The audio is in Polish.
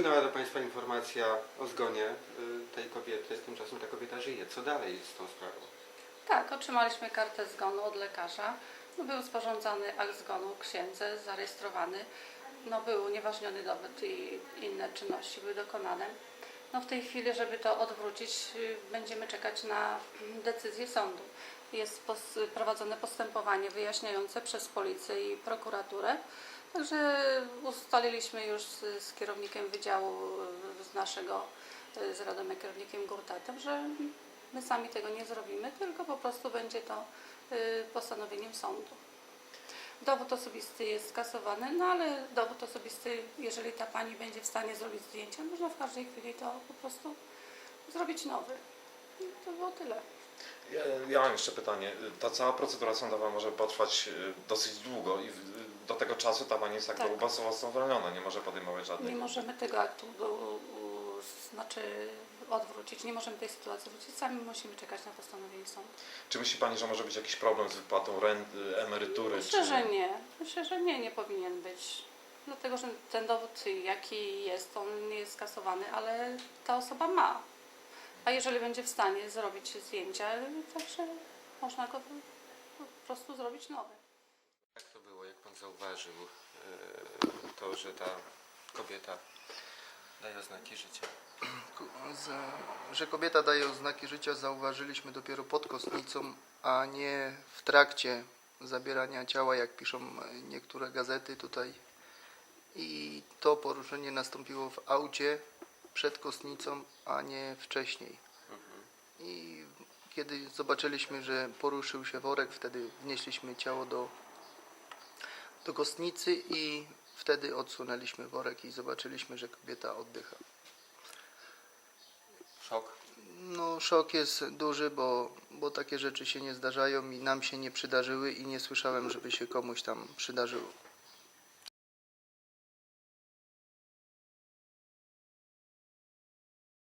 Wpłynęła do Państwa informacja o zgonie y, tej kobiety, tymczasem ta kobieta żyje. Co dalej z tą sprawą? Tak, otrzymaliśmy kartę zgonu od lekarza. No, był sporządzany akt zgonu, księdze, zarejestrowany. No, był unieważniony dowód i inne czynności były dokonane. No, w tej chwili, żeby to odwrócić, y, będziemy czekać na mm, decyzję sądu. Jest pos- prowadzone postępowanie wyjaśniające przez policję i prokuraturę. Także ustaliliśmy już z, z kierownikiem wydziału z naszego, z Radomem kierownikiem Gurtatem, że my sami tego nie zrobimy, tylko po prostu będzie to y, postanowieniem sądu. Dowód osobisty jest skasowany, no ale dowód osobisty, jeżeli ta pani będzie w stanie zrobić zdjęcia, można w każdej chwili to po prostu zrobić nowy. I to było tyle. Ja, ja mam jeszcze pytanie. Ta cała procedura sądowa może potrwać y, dosyć długo i do tego czasu ta pani jest jakby Tak. ubezwłasnowolniona, nie może podejmować żadnych... Nie możemy tego aktu znaczy odwrócić, nie możemy tej sytuacji wrócić, sami musimy czekać na postanowienie sądu. Czy myśli Pani, że może być jakiś problem z wypłatą rent, y, emerytury? Myślę, czy... że nie. Myślę, że nie, nie powinien być. Dlatego, że ten dowód jaki jest, on nie jest skasowany, ale ta osoba ma. A jeżeli będzie w stanie zrobić zdjęcia, także można go po prostu zrobić nowe. Jak to było, jak Pan zauważył y, to, że ta kobieta daje oznaki życia? Że kobieta daje oznaki życia zauważyliśmy dopiero pod kostnicą, a nie w trakcie zabierania ciała, jak piszą e, niektóre gazety tutaj. I to poruszenie nastąpiło w aucie przed kostnicą, a nie wcześniej. I kiedy zobaczyliśmy, że poruszył się worek, wtedy wnieśliśmy ciało do, do kostnicy i wtedy odsunęliśmy worek i zobaczyliśmy, że kobieta oddycha. Szok? No, szok jest duży, bo, bo takie rzeczy się nie zdarzają i nam się nie przydarzyły i nie słyszałem, żeby się komuś tam przydarzyło.